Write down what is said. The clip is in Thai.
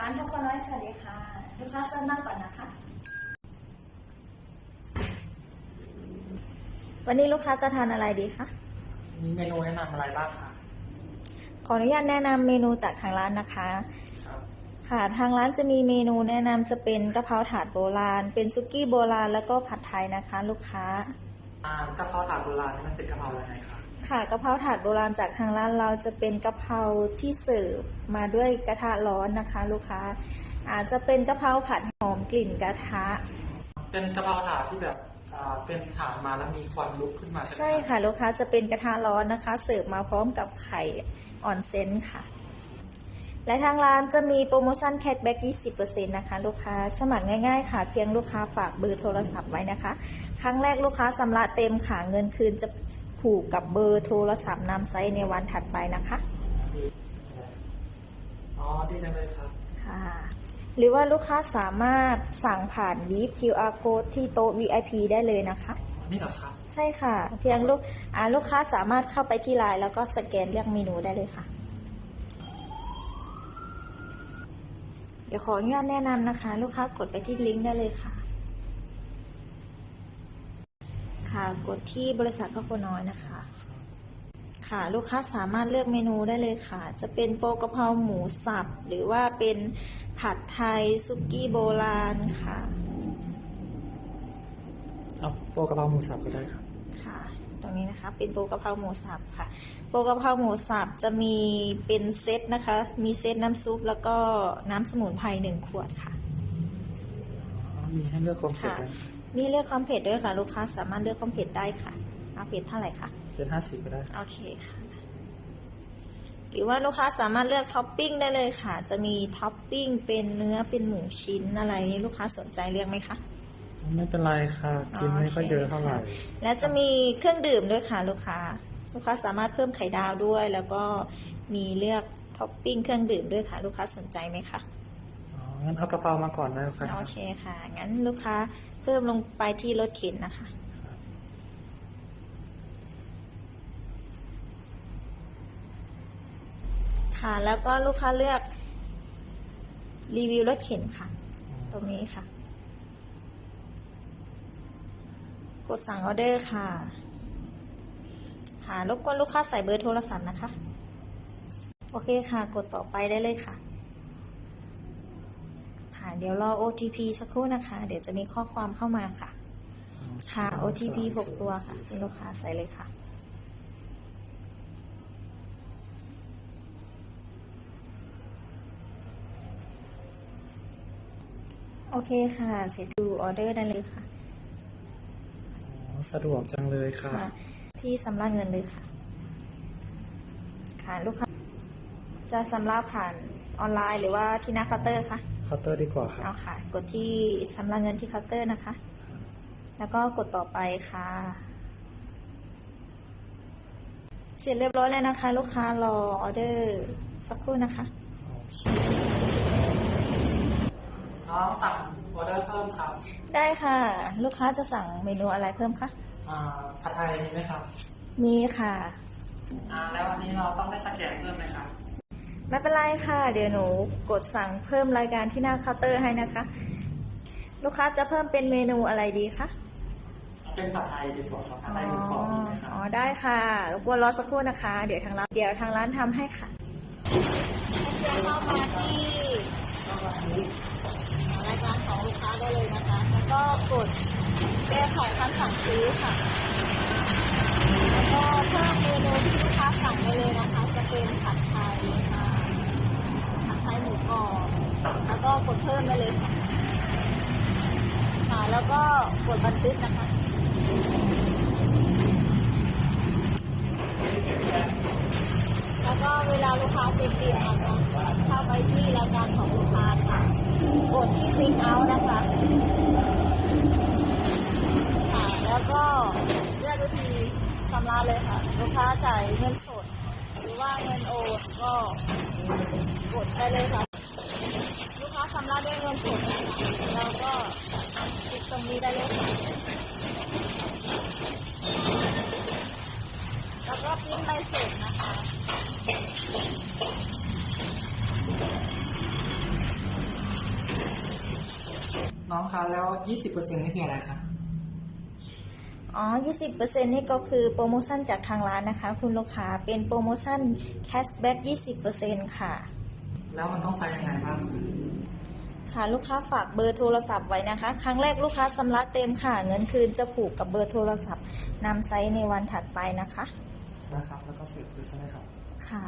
ร้านทองคนน้อยสวัสดีค่ะลูกค้าเซิร์ฟนั่งก่อนนะคะ วันนี้ลูกค้าจะทานอะไรดีคะ มีเมนูแนะนำอะไรบ้างคะ ขออนุญาตแนะนำเมนูจากทางร้านนะคะ ครับ ค่ะ ทางร้านจะมีเมนูแนะนำจะเป็นกะเพราถาดโบราณ เป็นซุกี้โบราณแล้วก็ผัดไทยนะคะ ลูกค้า อ่ากะเพราถาดโบราณนี่มันเป็นกะเพราอะไรคะ ค่ะกะเพราถาดโบราณจากทางร้านเราจะเป็นกะเพราที่เสิร์ฟมาด้วยกระทะร้อนนะคะ ลูกค้า อาจจะเป็นกะเพราผัดหอมกลิ่นกระทะ เป็นกะเพราถาดที่แบบอ่าเป็นถาดมาแล้วมีควันลุกขึ้นมาใช่ไหมใช่ค่ะลูกค้าจะเป็นกระทะร้อนนะคะ เสิร์ฟมาพร้อมกับไข่ออนเซนค่ะ และทางร้านจะมีโปรโมชั่นแคชแบ็ก20%นะคะ ลูกค้าสมัครง่ายๆ ค่ะ เพียงลูกค้าฝากเบอร์โทรศัพท์ไว้นะคะ ครั้งแรกลูกค้าสำระเต็มค่ะเงินคืนจะ ผูกกับเบอร์โทรศัพท์นำไซต์ในวันถัดไปนะคะดีอ๋อดีจังเลยครับค่ะ หรือว่าลูกค้าสามารถสั่งผ่านบีฟ QR code ที่โต๊ะ VIP ได้เลยนะคะ นี่เหรอครับใช่ค่ะ เพียงลูกอ่าลูกค้าสามารถเข้าไปที่ไลน์แล้วก็สแกนเลือกเมนูได้เลยค่ะ เดี๋ยวขออนุญาตแนะนำนะคะ ลูกค้ากดไปที่ลิงก์ได้เลยค่ะ ค่ะ กดที่บริษัทพ่อครัวน้อยนะคะ ค่ะ ลูกค้าสามารถเลือกเมนูได้เลยค่ะ จะเป็นโปรกะเพราหมูสับ หรือว่าเป็นผัดไทยซุกี้โบราณค่ะ เอาโปรกะเพราหมูสับก็ได้ครับ ค่ะ ตรงนี้นะคะเป็นโปรกะเพราหมูสับค่ะ โปรกะเพราหมูสับจะมีเป็นเซตนะคะ มีเซตน้ำซุปแล้วก็น้ำสมุนไพรหนึ่งขวดค่ะอ๋อมีให้เลือกความเผ็ดค่ะด้วย มีเลือกความเผ็ดด้วยค่ะ ลูกค้าสามารถเลือกความเผ็ดได้ค่ะ เอาเผ็ดเท่าไหร่คะเป็นห้าสิบก็ได้ โอเคค่ะหรือว่าลูกค้าสามารถเลือกท็อปปิ้งได้เลยค่ะ จะมีท็อปปิ้งเป็นเนื้อเป็นหมูชิ้นอะไรนี่ลูกค้าสนใจเลือกไหมคะ ไม่เป็นไรค่ะ กินไม่ค่อยเยอะเท่าไหร่ และจะมีเครื่องดื่มด้วยค่ะ ลูกค้า ลูกค้าสามารถเพิ่มไข่ดาวด้วย แล้วก็มีเลือกท็อปปิ้งเครื่องดื่มด้วยค่ะ ลูกค้าสนใจไหมคะ อ๋อ งั้นเอากะเพรามาก่อนได้ครับ โอเคค่ะ งั้นลูกค้าเพิ่มลงไปที่รถเข็นนะคะ ค่ะ แล้วก็ลูกค้าเลือก รีวิวรถเข็นค่ะ ตรงนี้ค่ะ กดสั่งออเดอร์ค่ะ ค่ะรบกวนลูกค้าใส่เบอร์โทรศัพท์นะคะ โอเคค่ะ กดต่อไปได้เลยค่ะค่ะ เดี๋ยวรอ OTP สักครู่นะคะ เดี๋ยวจะมีข้อความเข้ามาค่ะ ค่ะ OTP หกตัวค่ะคุณลูกค้าใส่เลยค่ะ โอเคค่ะ เสร็จดูออเดอร์ได้เลยค่ะ อ๋อสะดวกจังเลยค่ะ ค่ะ ที่สำระเงินเลยค่ะ ค่ะลูกค้า จะสำระผ่านออนไลน์หรือว่าที่หน้าเคาน์เตอร์คะ เคาน์เตอร์ดีกว่าค่ะเอาค่ะ กดที่สำระเงินที่เคาน์เตอร์นะคะ แล้วก็กดต่อไปค่ะ เสร็จเรียบร้อยแล้วนะคะ ลูกค้ารอออเดอร์สักครู่นะคะ น้องสั่งออเดอร์เพิ่มครับได้ค่ะ ลูกค้าจะสั่งเมนูอะไรเพิ่มคะ อ่าผัดไทยมีไหมครับมีค่ะ อ่าแล้ววันนี้เราต้องได้สแกนเพิ่มไหมครับ ไม่เป็นไรค่ะ เดี๋ยวหนูกดสั่งเพิ่มรายการที่หน้าเคาน์เตอร์ให้นะคะ ลูกค้าจะเพิ่มเป็นเมนูอะไรดีคะเป็นผัดไทยดีกว่าครับผัดไทยหมูกรอบมีไหมครับอ๋อได้ค่ะรบกวนรอสักครู่นะคะ เดี๋ยวทางร้านเดี๋ยวทางร้านทำให้ค่ะให้เชิญเข้ามาที่รายการของลูกค้าได้เลยนะคะ แล้วก็กดแก้ไขคำสั่งซื้อค่ะแล้วก็เพิ่มเมนูที่ลูกค้าสั่งไปเลยนะคะ จะเป็นผัดไทยค่ะผัดไทยหมูกรอบแล้ว กดเพิ่มได้เลยค่ะค่ะแล้วก็กดบันทึกนะคะแล้วก็เวลาลูกค้าเซ็นเตียงนะคะเข้าไปที่รายการของลูกค้าค่ะกดที่ซิงเอาท์นะคะค่ะแล้วก็เลือกวิธีชำระเลยค่ะ ลูกค้าจ่ายเงินสด หรือว่าเงินโอนก็กดไปเลยค่ะ ด้วยเงินสดนะคะแล้วก็คลิกตรงนี้ได้เลยค่ะแล้วก็พิมพ์ใบเสร็จนะคะน้องคะแล้ว 20%นี่คืออะไรคะอ๋อ 20%นี่ก็คือโปรโมชั่นจากทางร้านนะคะ คุณลูกค้า เป็นโปรโมชั่นแคชแบ็ก20%ค่ะ แล้วมันต้องใช้ยังไงบ้าง ค่ะลูกค้าฝากเบอร์โทรศัพท์ไว้นะคะ ครั้งแรกลูกค้าสำระเต็มค่ะ เงินคืนจะผูกกับเบอร์โทรศัพท์นำไซส์ในวันถัดไปนะคะ นะครับ แล้วก็เสร็จเลยใช่ไหมครับ ค่ะ